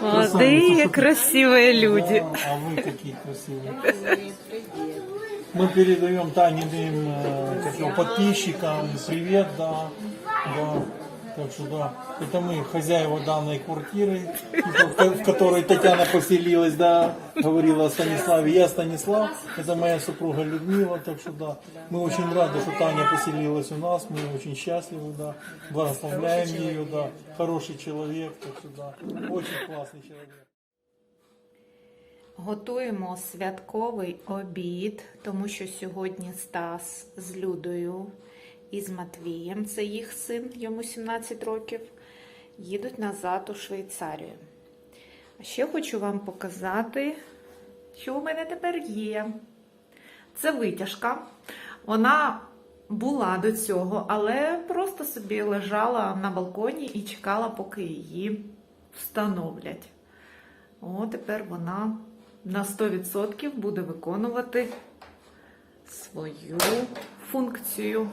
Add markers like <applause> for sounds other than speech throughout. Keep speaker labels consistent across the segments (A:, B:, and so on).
A: Молодые, красивые ну,
B: люди. А вы какие красивые. Мы передаем Таниным э, подписчикам привет, да. да. Так что да, это мы хозяева данной квартиры, в в которой Татьяна поселилась, да, говорила о Станиславе. Я Станислав, это моя супруга Людмила, так что да, мы очень рады, что Таня поселилась у нас, мы очень счастливы, да, благословляем ее, да, хороший человек, так что да, очень классный человек.
A: Готуємо святковий обід, тому що сьогодні Стас з Людою і з Матвієм, це їх син, йому 17 років, їдуть назад у Швейцарію. А ще хочу вам показати, що у мене тепер є. Це витяжка. Вона була до цього, але просто собі лежала на балконі і чекала, поки її встановлять. О, тепер вона на 100% буде виконувати свою функцію.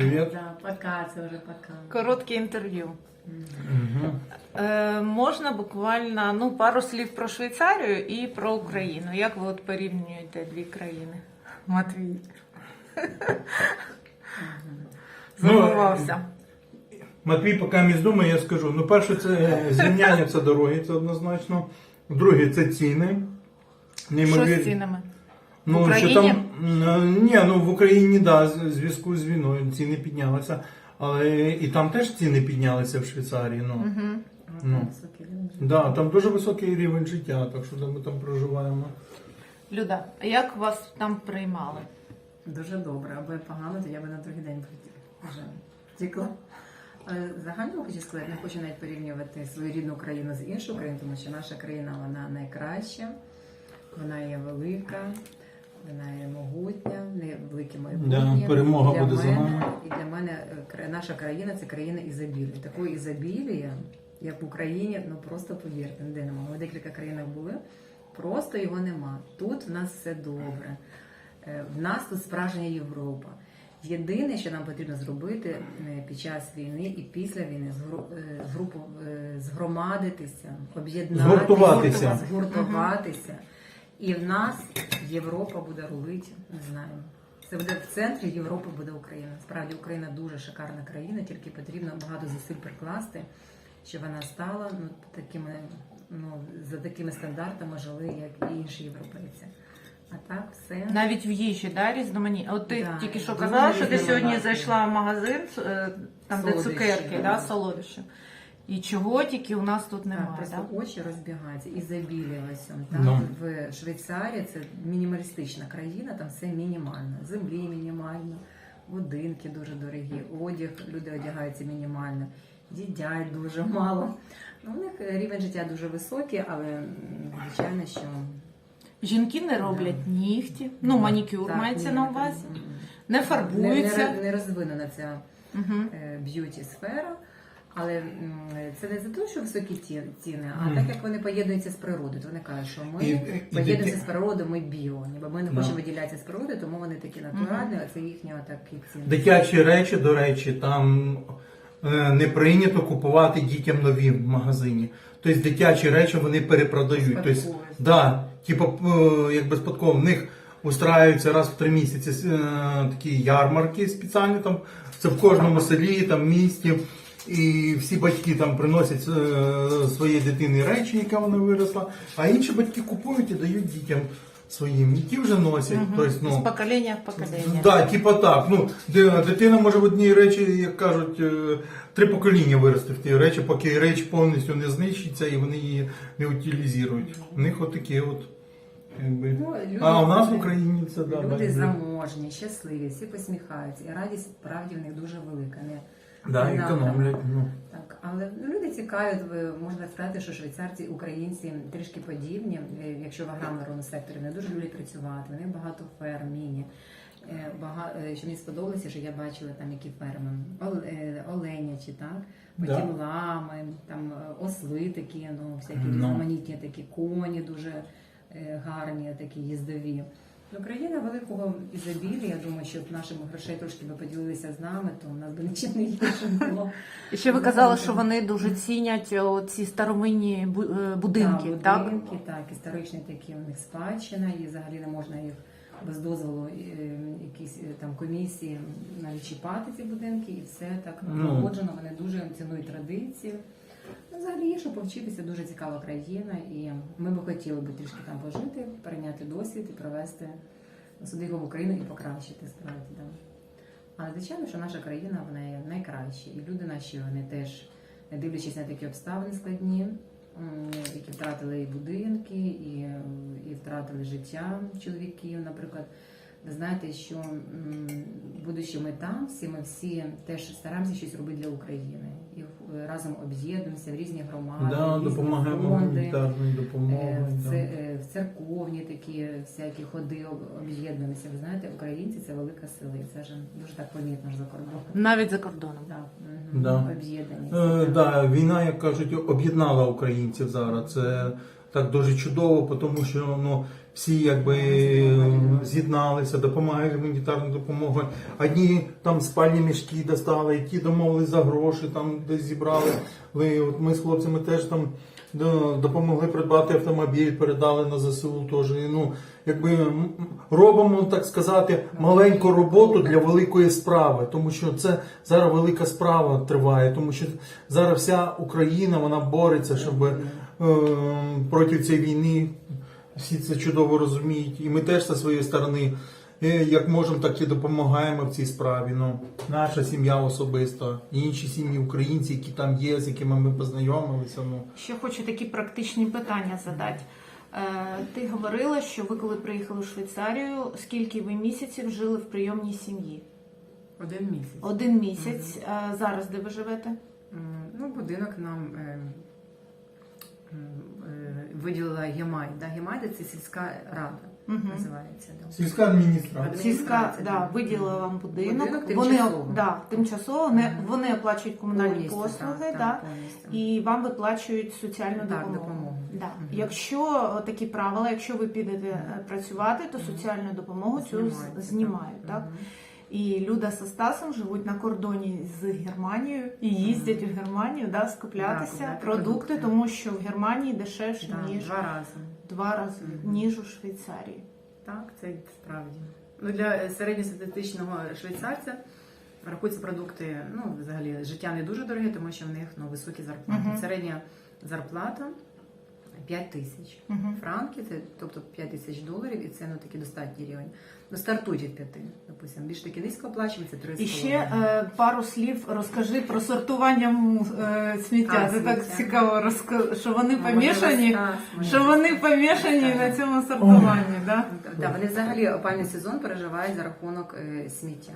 B: Привет.
C: Да, пока, це вже пока.
A: Коротке інтерв'ю. Е, можна буквально ну, пару слів про Швейцарію і про Україну. Як ви от порівнюєте дві країни? <laughs> Матвій. Замурувався.
D: Матвій, поки місь думає, я скажу. Ну, перше, це зрівняння це дороги, це однозначно. Друге, це ціни.
A: Що з цінами?
D: Ну,
A: В
D: що там, ні, ну в Україні, да, в зв'язку з війною ціни піднялися. Але і там теж ціни піднялися в Швейцарії. Ну, Ну. Да, там дуже високий рівень життя, так що ми там проживаємо.
A: Люда, а як вас там приймали?
C: Дуже добре, аби погано, то я би на другий день вже втекла. Але загально хочу сказати, не хочу навіть порівнювати свою рідну країну з іншою країною, тому що наша країна вона найкраща, вона є велика, вона є могутня, не велике майбутнє.
D: Да, перемога
C: для
D: буде за
C: мене,
D: нами.
C: І для мене е, наша країна це країна ізобілія. Такої ізобілія, як в Україні, ну просто повірте, ніде немає. Ми в декілька країнах були, просто його нема. Тут в нас все добре. Е, В нас тут справжня Європа. Єдине, що нам потрібно зробити е, під час війни і після війни, згру- згрупу, згромадитися, об'єднатися,
D: Згуртуватися.
C: згуртуватися. І в нас Європа буде рулити, не знаю. Це буде в центрі Європи буде Україна. Справді Україна дуже шикарна країна, тільки потрібно багато зусиль прикласти, щоб вона стала ну, такими, ну, за такими стандартами жили, як і інші європейці. А так все.
A: Навіть в їжі, да, різноманітні. От ти
C: Да,
A: тільки що казала, що ти сьогодні зайшла в магазин, е, там де цукерки,
C: да.
A: да, солодощі. І чого тільки у нас тут
C: Так,
A: немає,
C: просто
A: да?
C: очі розбігаються і забілювалося. Там
D: Ну.
C: в Швейцарії це мінімалістична країна, там все мінімально. Землі мінімально, будинки дуже дорогі, одяг, люди одягаються мінімально, їдять дуже мало. Ну, у них рівень життя дуже високий, але звичайно, що
A: Жінки не роблять нігті, ну манікюр
C: Так,
A: мається
C: ні,
A: на увазі, не
C: не,
A: фарбуються.
C: не, не розвинена ця
A: Угу.
C: е, б'юті сфера. Але це не за те, що високі ціни, а
D: Мгм.
C: так як вони поєднуються з природою. То вони кажуть, що ми
D: І-
C: поєднуємося з природою, ми біо. Ніби ми не
D: Да.
C: хочемо виділятися з природи, тому вони такі натуральні, а це їхні такі ціни.
D: Дитячі речі, до речі, там е, не прийнято купувати дітям нові в магазині. Тобто дитячі речі вони перепродають. Тобто, да, типу, е, якби спадково, в них устраюються раз в три місяці е, такі ярмарки спеціальні там. Це в кожному селі, там місті. І всі батьки там приносять е, своїй дитині речі, яка вона виросла, а інші батьки купують і дають дітям своїм. І ті вже носять. Тобто, ну,
A: З покоління в покоління.
D: Да, типа так. Ну, дитина може в одній речі, як кажуть, е, три покоління вирости в ті речі, поки річ повністю не знищиться і вони її не утилізують. У них отакі от. Якби.
C: Ну, люди-
D: а у нас в Україні це да,
C: Люди
D: да,
C: заможні, щасливі, всі посміхаються, і радість справді в них дуже велика. Не,
D: да, економлять. Ну.
C: Так, але люди цікаві, можна сказати, що швейцарці, українці трішки подібні, е, якщо в аграрному секторі, вони дуже люблять працювати, вони багато ферм, міні. Е, Бага... е, Що мені сподобалося, що я бачила там які ферми, оленячі, так? Потім
D: Да.
C: лами, там осли такі, ну, всякі
D: Ну.
C: різноманітні такі коні дуже гарні, такі їздові. Ну, країна великого ізобілля. Я думаю, що б наших грошей трошки би поділилися з нами, то в нас би нічим не гірше було.
A: І ще ви казали, що вони дуже цінять ці старовинні е, будинки,
C: Так,
A: так?
C: будинки, так, історичні такі у них спадщина, і взагалі не можна їх без дозволу е, якісь е, там комісії навіть чіпати ці будинки, і все так
D: Ну.
C: погоджено. Вони дуже цінують традицію. Ну, взагалі є, що повчитися, дуже цікава країна, і ми би хотіли би трішки там пожити, перейняти досвід і привезти сюди його в Україну і покращити справді. Да. Але звичайно, що наша країна вона є найкраща, і люди наші вони теж, не дивлячись на такі обставини складні, які втратили і будинки, і, і втратили життя чоловіків, наприклад. Ви знаєте, що будучи ми там, всі ми всі теж стараємося щось робити для України. І е, разом об'єднуємося в різні громади,
D: Да,
C: різні
D: допомагаємо гуманітарною
C: Е,
D: допомогою.
C: В, е, в церковні такі всякі ходи об- об'єднуємося. Ви знаєте, українці це велика сила, і це ж дуже так помітно ж за кордоном.
A: Навіть за кордоном.
D: Да.
C: об'єднані.
D: Е, да, війна, як кажуть, об'єднала українців зараз. Це так дуже чудово, тому що ну, всі якби з'єдналися, допомагають гуманітарною допомогою. Одні там спальні мішки достали, ті домовились за гроші, там десь зібрали. От ми з хлопцями теж там допомогли придбати автомобіль, передали на ЗСУ теж. Ну, якби робимо, так сказати, маленьку роботу для великої справи, тому що це зараз велика справа триває, тому що зараз вся Україна вона бореться, щоб е, проти цієї війни. Всі це чудово розуміють, і ми теж зі своєї сторони, е, як можемо, так і допомагаємо в цій справі. Ну, наша сім'я особисто, і інші сім'ї українці, які там є, з якими ми познайомилися. Ну,
A: Ще хочу такі практичні питання задати. Е, Ти говорила, що ви коли приїхали в Швейцарію, скільки ви місяців жили в прийомній сім'ї?
C: Один місяць.
A: Один місяць. Е, Зараз де ви живете?
C: Ну, будинок нам виділила Гемай. Да? Гемай це сільська рада
A: Мгм.
C: називається. Да.
D: сільська адміністрація.
A: Сільська
C: Адміністрація,
A: да,
C: да.
A: виділила вам будинок.
C: Будинок
A: вони
C: тимчасово.
A: да, тимчасово вони,
C: Мгм.
A: вони оплачують комунальні
C: Повністю,
A: послуги,
C: так,
A: да,
C: так, повністю.
A: і вам виплачують соціальну
C: Так,
A: допомогу.
C: допомогу.
A: Да.
C: Мгм.
A: Якщо е, такі правила, якщо ви підете е, працювати, то соціальну допомогу цю
C: Знімається,
A: знімають. Так?
C: Мгм.
A: І Люда з Стасом живуть на кордоні з Германією і їздять в Германію да, скуплятися
C: Да,
A: продукти,
C: продукти.
A: тому що в Германії дешевше,
C: Да,
A: ніж
C: Два рази.
A: два рази,
C: Мгм.
A: ніж у Швейцарії.
C: Так, це справді. Ну, для е, середньостатистичного швейцарця рахуються продукти, ну, взагалі, життя не дуже дороге, тому що в них ну, високі зарплати.
A: Мгм.
C: Середня зарплата 5 тисяч.
A: Мгм.
C: Франки, це тобто 5 тисяч доларів, і це ну, такий достатній рівень. Ну, стартують від 5, допустимо. Більш таки низько оплачують, це 3,5.
A: І ще е, пару слів розкажи про сортування е, сміття.
C: А,
A: Це так цікаво, розка- що вони
C: Ну,
A: помішані,
C: може,
A: що вони помішані
C: Так.
A: на цьому сортуванні. Да?
C: Да, вони взагалі опальний сезон переживають за рахунок е, сміття.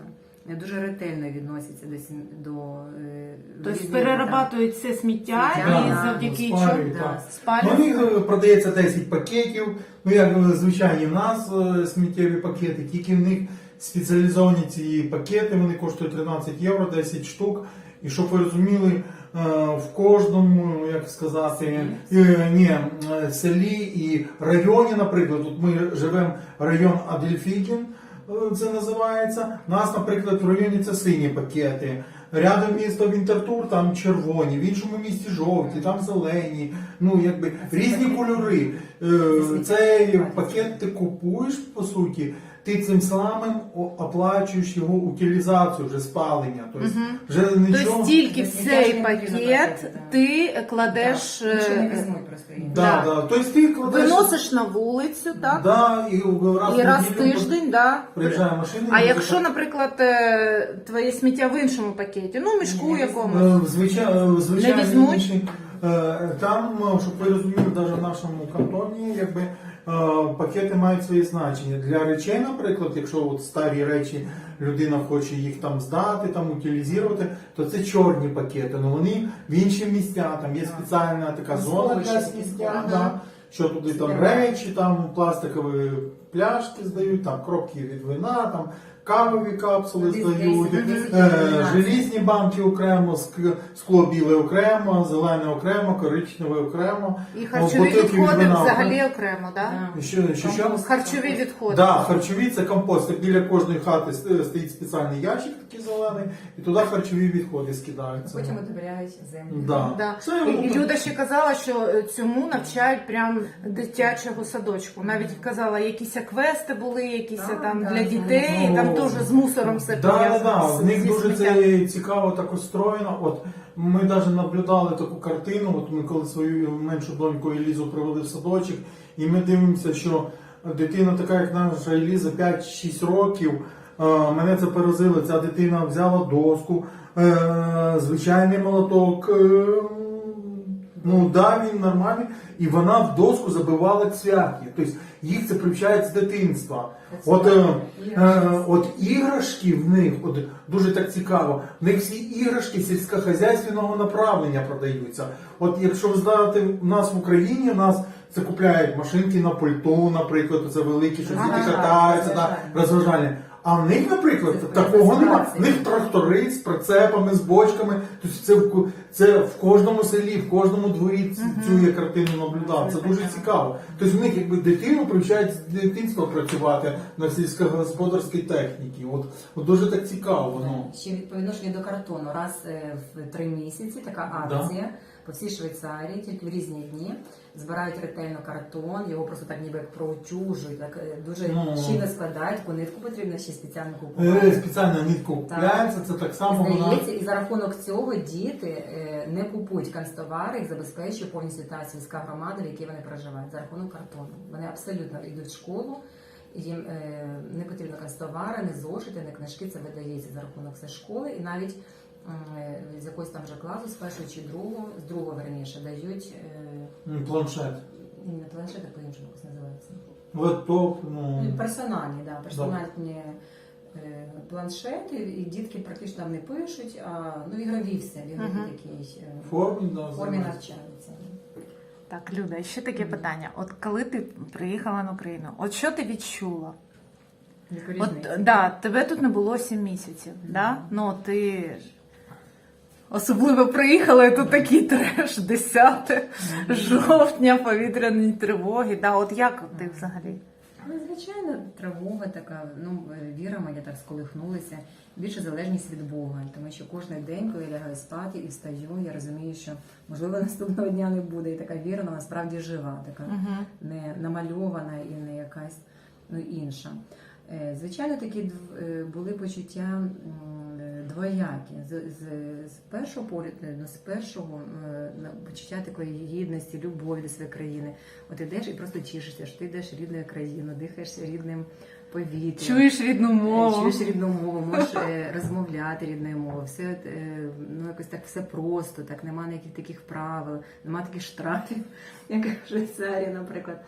C: Не дуже ретельно відносяться до сім- до е,
A: Тобто перерабатують це сміття
C: Сміття,
A: і
C: да,
A: завдяки
D: спалюють,
A: чому
C: да.
D: так.
A: спалюють.
D: Ну, їх е, продається 10 пакетів. Ну, як е, звичайні в нас е, сміттєві пакети, тільки в них спеціалізовані ці пакети, вони коштують 13 євро, 10 штук. І щоб ви розуміли, е, в кожному, як сказати, е, ні, е, селі і районі, наприклад, тут ми живемо район Адельфіген, е, це називається. У нас, наприклад, в районі це сині пакети. Рядом місто Вінтертур, там червоні, в іншому місті жовті, там зелені. Ну, якби різні кольори. Цей пакет ти купуєш, по суті, ти цим самим оплачуєш його утилізацію, вже спалення. Тобто, вже нічого.
A: Тобто тільки в цей пакет ти кладеш,
C: Да. Нічого не
A: е,
C: візьмуть просто.
D: Да,
A: Да.
D: да. Тобто ти кладеш,
A: виносиш на вулицю, так?
D: да, і раз,
A: І раз в тиждень, да.
D: приїжджає машина.
A: А якщо,
D: так-
A: наприклад, е, твоє сміття в іншому пакеті, ну мішку якомусь.
D: Звичайно, звичайно,
A: Не візьмуть?
D: Е, Там, е, щоб ви розуміли, навіть в нашому кантоні, якби е, пакети мають своє значення. Для речей, наприклад, якщо от старі речі людина хоче їх там здати, там утилізувати, то це чорні пакети. Ну вони в інші місця. Там є спеціальна така зона для сміття. Да, що туди там речі, там пластикові пляшки здають, там кропки від вина, там кавові капсули здають,
C: 10, 10,
D: е,
C: 12.
D: желізні банки окремо, ск- скло біле окремо, зелене окремо, коричневе окремо.
A: І харчові відходи взагалі окремо, так?
D: Що, що, що?
A: Харчові відходи.
D: Да, харчові це компост. Біля кожної хати стоїть спеціальний ящик такий зелений, і туди харчові відходи скидаються.
C: Потім удобряють землю.
D: Да.
A: Да.
D: Це,
A: І, і Люда ще казала, що е, цьому навчають прям дитячого садочку. Навіть казала, якісь квести були, якісь там для дітей, там теж з мусором все
D: Да, да,
A: пов'язано.
D: да.
A: з-
D: В них
A: зі
D: дуже
A: сміттям.
D: це цікаво так устроєно. От ми навіть наблюдали таку картину. От ми коли свою меншу доньку Елізу привели в садочок, і ми дивимося, що дитина така, як наша Еліза, 5-6 років. е, Мене це поразило. Ця дитина взяла доску, е, звичайний молоток. е, Ну да, він нормальний, і вона в доску забивала цвяхи. Тобто їх це привчають з дитинства. От, е, е, от іграшки в них, от дуже так цікаво, в них всі іграшки сільськохозяйственного направлення продаються. От якщо ви знаєте, у нас в Україні у нас це купляють машинки на пальто, наприклад, це великі, що діти катаються,
C: розважальні.
D: А в них, наприклад,
C: Це
D: такого немає. В них трактори з прицепами, з бочками. Тобто це в це в кожному селі, в кожному дворі цю я картину наблюдав. Це дуже цікаво. Тобто в них якби дитину привчають з дитинства працювати на сільськогосподарській техніці. От, от дуже так цікаво. Ну.
C: Ще від- по відношенню до картону, раз е, в три місяці така
D: Да.
C: По всій Швейцарії, тільки в різні дні. Збирають ретельно картон, його просто так ніби проутюжують, так е, дуже
D: Ну.
C: щільно складають, таку нитку потрібно ще спеціально
D: Е,
C: купувати.
D: Спеціальна нитка купляється, це так само вона.
C: Здається, і за рахунок цього діти е, не купують канцтовари, їх забезпечує повністю та сільська громада, в якій вони проживають, за рахунок картону. Вони абсолютно йдуть в школу, їм е, не потрібно канцтовари, не зошити, не книжки, це видається за рахунок все школи. І навіть е, з якогось там вже класу, з першого чи другого, з другого верніше, дають е,
D: М, Планшет.
C: не планшети, по-іншому якось називається.
D: Лептоп, ну.
C: Персональні, да, персональні е, планшети, і дітки практично там не пишуть, а ну ігрові все, в ігрові
A: Мгм.
C: такій е,
D: формі, да,
C: формі навчаються.
A: Так, Люда, ще таке питання. От коли ти приїхала на Україну, от що ти відчула? От да, тебе тут не було 7 місяців, да? Ну ти особливо приїхала, і тут такий треш, 10 жовтня, повітряні тривоги. Да, от як ти взагалі?
C: Ну, звичайно, тривога така, ну, е, віра моя так сколихнулася. Більше залежність від Бога, тому що кожен день, коли я лягаю спати і встаю, я розумію, що можливо <laughs> наступного дня не буде. І така віра вона насправді жива, така
A: Угу.
C: не намальована і не якась ну, інша. Е, Звичайно, такі е, були почуття двоякі. З, з, з першого погляду, ну, з першого е, почуття такої гідності, любові до своєї країни. От ідеш і просто тішишся, що ти йдеш рідною країною, дихаєш рідним повітрям.
A: Чуєш рідну
C: Е,
A: мову.
C: Чуєш рідну мову, можеш е, розмовляти рідною мовою. Все е, ну якось так все просто, так нема ніяких таких правил, нема таких штрафів, <laughs> як в Швейцарії, наприклад.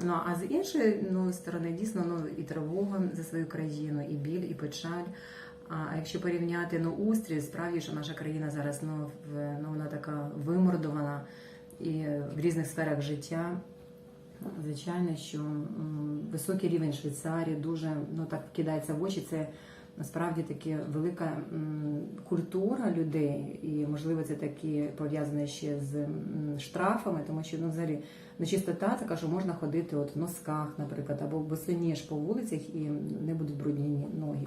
C: Ну а з іншої ну, сторони, дійсно, ну і тривога за свою країну, і біль, і печаль. А якщо порівняти ну, устрій, справді, що наша країна зараз ну, в, ну, вона така вимордована і в різних сферах життя. Звичайно, що високий рівень Швейцарії дуже ну так кидається в очі. Це насправді таки велика культура людей, і можливо це такі пов'язане ще з штрафами, тому що ну взагалі ну, чистота така, що можна ходити от в носках, наприклад, або босоніж по вулицях і не будуть брудні ноги.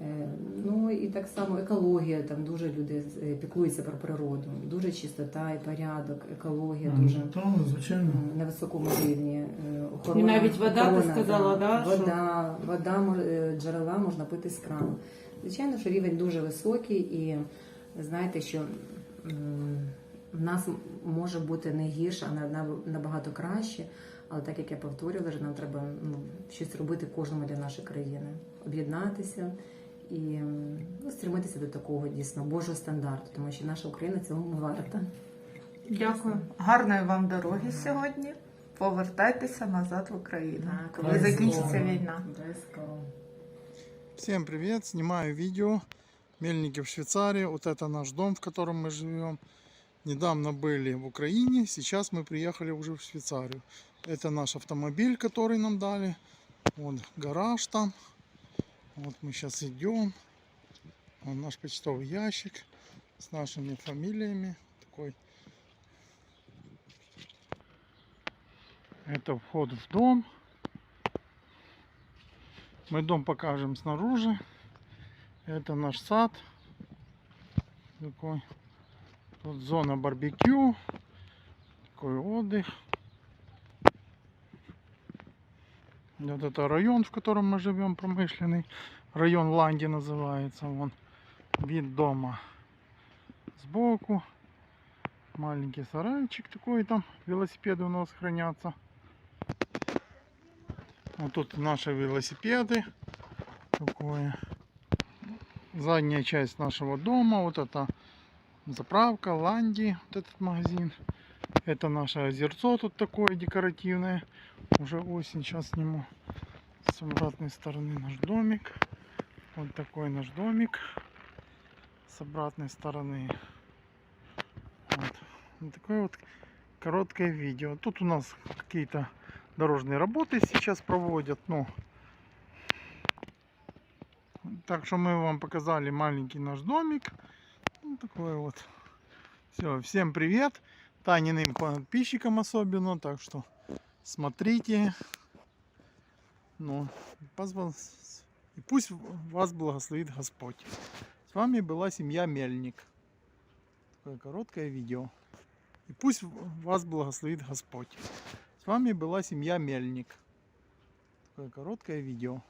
C: Е, Ну і так само екологія, там дуже люди е, піклуються про природу, дуже чистота і порядок, екологія дуже
D: Ну, то, звичайно.
C: на високому рівні. е, Охорона,
A: І навіть вода, ти сказала, да, що-
C: Вода, вода, мож- е, джерела можна пити з крану. Звичайно, що рівень дуже високий, і знаєте, що в нас може бути не гірше, а на- на- набагато краще. Але так як я повторювала, що нам треба ну, щось робити кожному для нашої країни, об'єднатися і м, ну, стремитися до такого дійсно Божого стандарту, тому що наша Україна цього варта.
A: Дякую. Гарної вам дороги сьогодні. Повертайтеся назад в Україну,
C: Так,
A: коли
C: обов'язково.
A: закінчиться війна.
C: Обов'язково.
D: Всем привет! Снимаю видео. Мельники в Швейцарии. Вот это наш дом, в котором мы живем. Недавно были в Украине, сейчас мы приехали уже в Швейцарию. Это наш автомобиль, который нам дали. Вот гараж там. Вот мы сейчас идем. Вон наш почтовый ящик с нашими фамилиями. Такой. Это вход в дом. Мы дом покажем снаружи. Это наш сад. Такой. Тут зона барбекю. Такой отдых. Вот это район, в котором мы живем, промышленный. Район Ланди называется. Вон вид дома сбоку. Маленький сарайчик такой там. Велосипеды у нас хранятся. Вот тут наши велосипеды. Такое. Задняя часть нашего дома. Вот это заправка Ланди. Вот этот магазин. Это наше озерцо тут такое декоративное. Уже осень, сейчас сниму с обратной стороны наш домик. Вот такой наш домик. С обратной стороны. Вот. Вот такое вот короткое видео. Тут у нас какие-то дорожные работы сейчас проводят. Ну, так что мы вам показали маленький наш домик. Ну, такой вот. Все, всем привет. Таниным подписчикам особенно. Так что смотрите. Ну, позва- и пусть вас благословит Господь. С вами была семья Мельник. Такое короткое видео. И пусть вас благословит Господь. С вами была семья Мельник. Такое короткое видео.